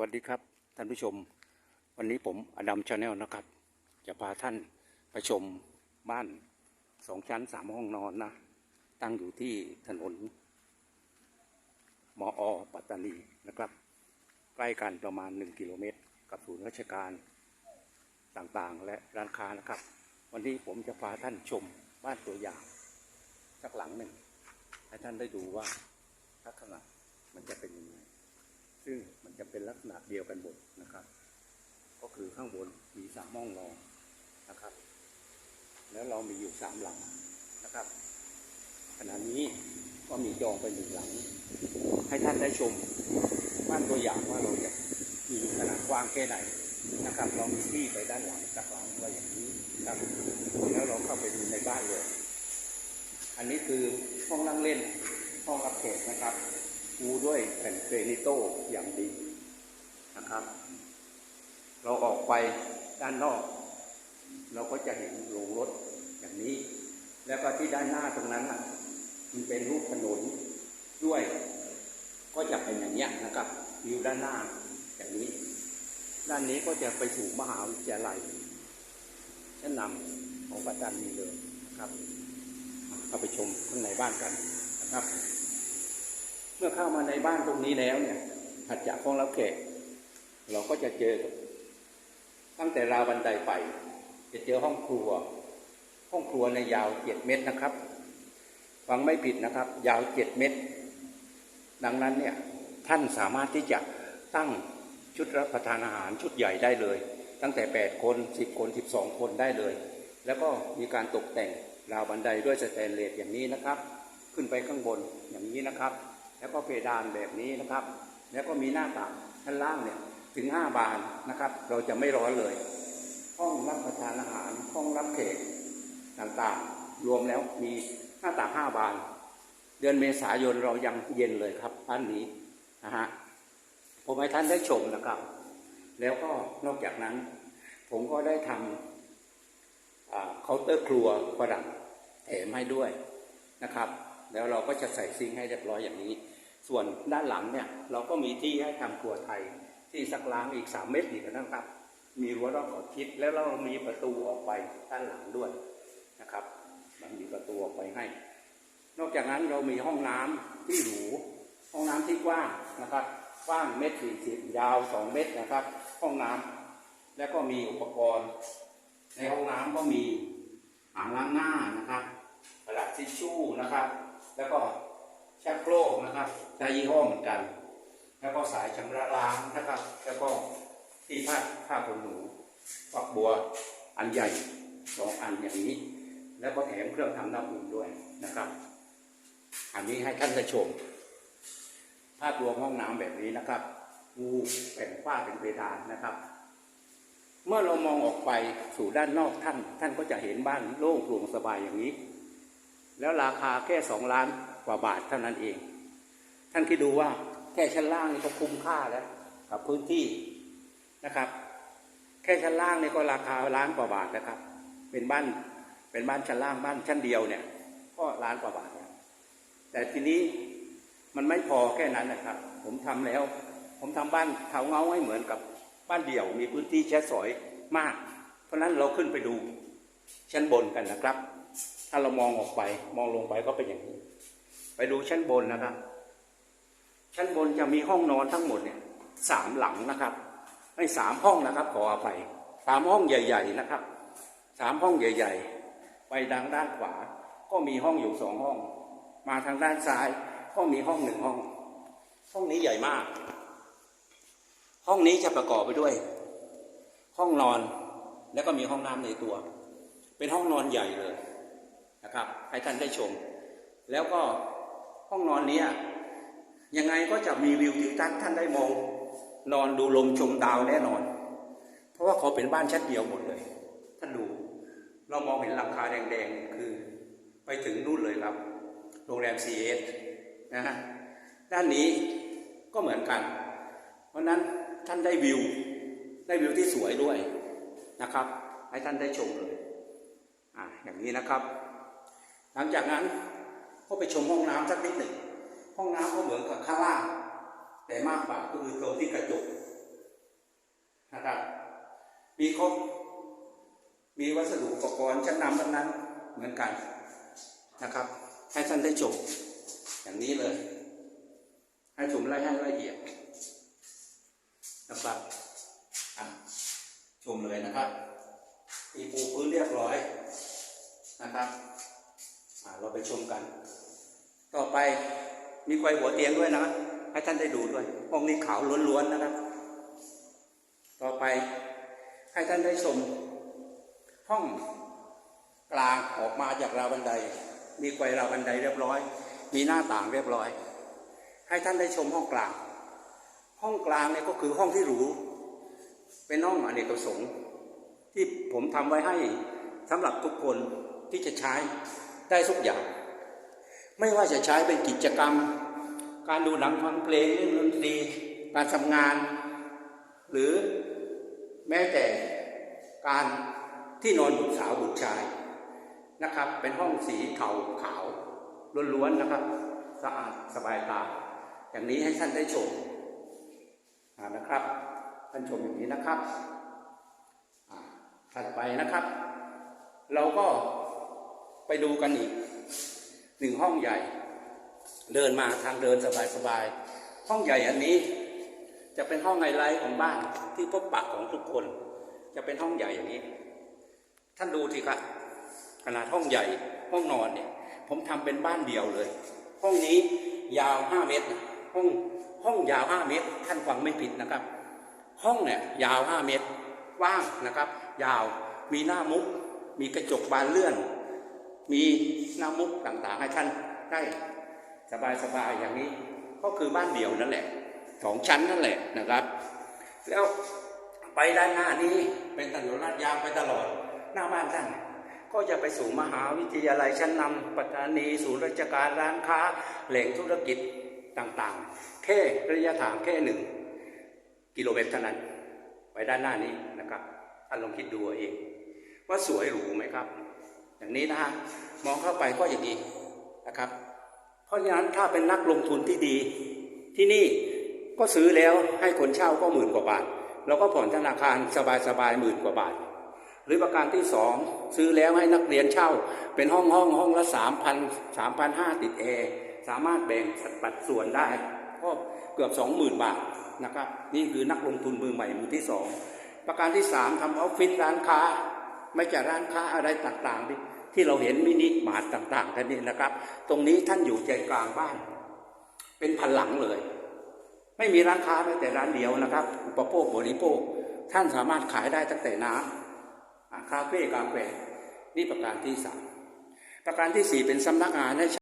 วัสดีครับท่านผู้ชม วันนี้ผมอดัมชาแนลนะครับ จะพาท่านไปชมบ้านสองชั้นสามห้องนอนนะ ตั้งอยู่ที่ถนนมอปัตตานีนะครับ ใกล้กันประมาณ 1 กิโลเมตร กับศูนย์ราชการต่างๆ และร้านค้านะครับ วันนี้ผมจะพาท่านชมบ้านตัวอย่างสักหลังหนึ่งให้ท่านได้ดูว่าลักษณะมันจะเป็นยังไง ซึ่งมันจะเป็นลักษณะเดียวกันหมดนะครับ ก็คือข้างบนมีสามห้องนอนนะครับ แล้วเรามีอยู่สามหลังนะครับขณะนี้ก็มีจองไปหนึ่งหลัง ให้ท่านได้ชมบ้านตัวอย่างว่าเราจะมีขนาดกว้างแค่ไหนนะครับเรามีที่ไปด้านหลังจากหลังไว้อย่างนี้ครับแล้วเราเข้าไปดูในบ้านเลย อันนี้คือห้องนั่งเล่นห้องรับแขกนะครับ ปูด้วยแผ่นเกรนิโต้อย่างดีนะครับ เราออกไปด้านนอก เราก็จะเห็นโรงรถอย่างนี้ แล้วก็ที่ด้านหน้าตรงนั้นอะมันเป็นรูปถนนด้วย ก็จะเป็นอย่างเนี้ยนะครับวิวด้านหน้าอย่างนี้ ด้านนี้ก็จะไปสู่มหาวิทยาลัยชั้นนำของปัตตานีเลยนะครับเข้าไปชมข้างในบ้านกันนะครับ เมื่อเข้ามาในบ้านตรงนี้แล้วเนี่ยถัดจากห้องรับแขกเราก็จะเจอ ตั้งแต่ราวบันไดไป จะเจอห้องครัว ห้องครัวในยาวเจ็ดเมตรนะครับ ฟังไม่ผิดนะครับ ยาวเจ็ดเมตร ดังนั้นเนี่ยท่านสามารถที่จะตั้งชุดรับประทานอาหารชุดใหญ่ได้เลย ตั้งแต่ 8 คน 10 คน 12 คนได้เลย แล้วก็มีการตกแต่งราวบันไดด้วยสแตนเลสอย่างนี้นะครับ ขึ้นไปข้างบนอย่างนี้นะครับ แล้วก็เพดานแบบนี้นะครับ แล้วก็มีหน้าต่างชั้นล่างเนี่ยถึง5บานนะครับ เราจะไม่ร้อนเลย ห้องรับประทานอาหาร ห้องรับแขกต่างๆ รวมแล้วมีหน้าต่าง5บาน เดือนเมษายนเรายังเย็นเลยครับท่านนี้นะฮะผมให้ท่านได้ชมนะครับ แล้วก็นอกจากนั้น ผมก็ได้ทำเคาน์เตอร์ครัวประดับแถมให้ด้วยนะครับ แล้วเราก็จะใส่ซิงให้เรียบร้อยอย่างนี้ ส่วนด้านหลังเนี่ยเราก็มีที่ให้ทำครัวไทยที่สักล้างอีกสามเมตรอีกนะครับ มีรั้วรอบขอบชิดแล้วเรามีประตูออกไปด้านหลังด้วยนะครับมันมีประตูออกไปให้ นอกจากนั้นเรามีห้องน้ำที่หรูห้องน้ำที่กว้างนะครับกว้างเมตรสี่สิบยาวสองเมตรนะครับ ห้องน้ำแล้วก็มีอุปกรณ์ ในห้องน้ำก็มีอ่างล้างหน้านะครับกระดาษทิชชู่นะครับ แล้วก็ ชักโครกนะครับใช้ยี่ห้อเหมือนกัน แล้วก็สายชำระล้างนะครับ แล้วก็ที่ผ้าผ้าขนหนูฝักบัวอันใหญ่สองอันอย่างนี้ แล้วก็แถมเครื่องทำน้ำอุ่นด้วยนะครับ อันนี้ให้ท่านได้ชม ภาพรวมห้องน้ำแบบนี้นะครับปูแผ่นฝ้าเป็นเพดานนะครับ เมื่อเรามองออกไปสู่ด้านนอกท่าน ท่านก็จะเห็นบ้านโล่งโปร่งสบายอย่างนี้ แล้วราคาแค่สองล้าน กว่าบาทเท่านั้นเอง ท่านคิดดูว่าแค่ชั้นล่างนี่ก็คุ้มค่าแล้วกับพื้นที่นะครับ แค่ชั้นล่างนี่ก็ราคาล้านกว่าบาทนะครับ เป็นบ้านเป็นบ้านชั้นล่างบ้านชั้นเดียวเนี่ย ก็ล้านกว่าบาทแล้วแต่ทีนี้มันไม่พอแค่นั้นนะครับ ผมทำแล้ว ผมทำบ้านเถาเงาให้เหมือนกับบ้านเดี่ยวมีพื้นที่แช่สอยมาก เพราะฉะนั้นเราขึ้นไปดูชั้นบนกันนะครับ ถ้าเรามองออกไปมองลงไปก็เป็นอย่างนี้ ไปดูชั้นบนนะครับ ชั้นบนจะมีห้องนอนทั้งหมดเนี่ยสามหลังนะครับไม่สามห้องนะครับ ขออภัยสามห้องใหญ่ ๆนะครับสามห้องใหญ่ ๆ ไปทางด้านขวา ก็มีห้องอยู่สองห้อง มาทางด้านซ้ายก็มีห้องหนึ่งห้อง ห้องนี้ใหญ่มาก ห้องนี้จะประกอบไปด้วย ห้องนอนแล้วก็มีห้องน้ำในตัว เป็นห้องนอนใหญ่เลยนะครับ ให้ท่านได้ชม แล้วก็ ห้องนอนเนี้ยยังไงก็จะมีวิวทิวทัศน์ท่านได้มอง นอนดูลมชมดาวแน่นอน เพราะว่าเขาเป็นบ้านชั้นเดียวหมดเลย ท่านดูเรามองเห็นหลังคาแดงๆ คือไปถึงนู่นเลยครับ โรงแรม c ีเอสนะฮะด้านนี้ก็เหมือนกัน เพราะฉะนั้นท่านได้วิว ได้วิวที่สวยด้วยนะครับ ให้ท่านได้ชมเลยอ่าอย่างนี้นะครับ หลังจากนั้น ก็ไปชมห้องน้ำสักนิดหนึ่ง ห้องน้ำก็เหมือนกับข้างล่าง แต่มากกว่าก็คือตรงที่กระจกมีครบมีวัสดุอุปกรณ์ชั้นนำทั้งนั้นเหมือนกันนะครับ ให้ท่านได้ชมอย่างนี้เลย ให้ชมรายให้ละเอียดนะครับชมเลยนะครับมีปูพื้นเรียบร้อยนะครับเราไปชมกัน ต่อไปมีไฟหัวเตียงด้วยนะให้ท่านได้ดูด้วยห้องนี้ขาวล้วนๆนะครับ ต่อไปให้ท่านได้ชมห้องกลางออกมาจากราวบันได มีไฟราวบันไดเรียบร้อย มีหน้าต่างเรียบร้อย ให้ท่านได้ชมห้องกลาง ห้องกลางเนี่ยก็คือห้องที่หรูเป็นห้องอเนกประสงค์ ที่ผมทำไว้ให้สำหรับทุกคนที่จะใช้ได้ทุกอย่าง ไม่ว่าจะใช้เป็นกิจกรรม การดูหนังฟังเพลงเล่นดนตรีการทำงาน หรือแม้แต่การที่นอนบุตรสาวบุตรชายนะครับ เป็นห้องสีเทาขาวล้วนๆนะครับ สะอาดสบายตา อย่างนี้ให้ท่านได้ชมนะครับท่านชมอย่างนี้นะครับถัดไปนะครับ เราก็ไปดูกันอีก หนึ่งห้องใหญ่ เดินมาทางเดินสบายๆห้องใหญ่อันนี้ จะเป็นห้องไฮไลท์ของบ้านที่พบปะของทุกคน จะเป็นห้องใหญ่อย่างนี้ ท่านดูสิครับขนาดห้องใหญ่ห้องนอนเนี่ย ผมทำเป็นบ้านเดียวเลย ห้องนี้ยาวห้าเมตร ห้องห้องยาวห้าเมตร ท่านฟังไม่ผิดนะครับ ห้องเนี่ยยาวห้าเมตรกว้างนะครับ ยาวมีหน้ามุก มีกระจกบานเลื่อน มีหน้ามุกต่างๆให้ท่านได้สบายๆอย่างนี้ ก็คือบ้านเดี่ยวนั่นแหละสองชั้นนั่นแหละนะครับ แล้วไปด้านหน้านี้เป็นถนนลาดยางไปตลอดหน้าบ้านท่านก็จะไปสู่มหาวิทยาลัยชั้นนำปัตตานีศูนย์ราชการร้านค้า แหล่งธุรกิจต่างๆ แค่ระยะทางแค่หนึ่งกิโลเมตรเท่านั้น ไปด้านหน้านี้นะครับท่านลองคิดดูเอง ว่าสวยหรูไหมครับ อย่างนี้นะฮะมองเข้าไปก็อย่างนี้นะครับ เพราะฉะนั้นถ้าเป็นนักลงทุนที่ดี ที่นี่ก็ซื้อแล้วให้คนเช่าก็หมื่นกว่าบาทเราก็ผ่อนธนาคารสบายๆหมื่นกว่าบาท หรือประการที่สองซื้อแล้วให้นักเรียนเช่า เป็นห้องห้องห้องละสามพันสามพันห้าติดแอร์สามารถแบ่งปัดส่วนได้ ก็เกือบสองหมื่นบาทนะครับ นี่คือนักลงทุนมือใหม่มือที่สองประการที่สามทำออฟฟิศร้านค้า ไม่ใช่ร้านค้าอะไรต่างๆ ที่เราเห็นมินิมาร์ทต่าง ๆ กันนี่นะครับ ตรงนี้ท่านอยู่ใจกลางบ้าน เป็นพันหลังเลย ไม่มีร้านค้าแม้แต่ร้านเดียวนะครับ อุปโภคบริโภค ท่านสามารถขายได้ตั้งแต่น้ำคาเฟ่กาแฟนี่ประการที่สามประการที่สี่เป็นสำนักงานให้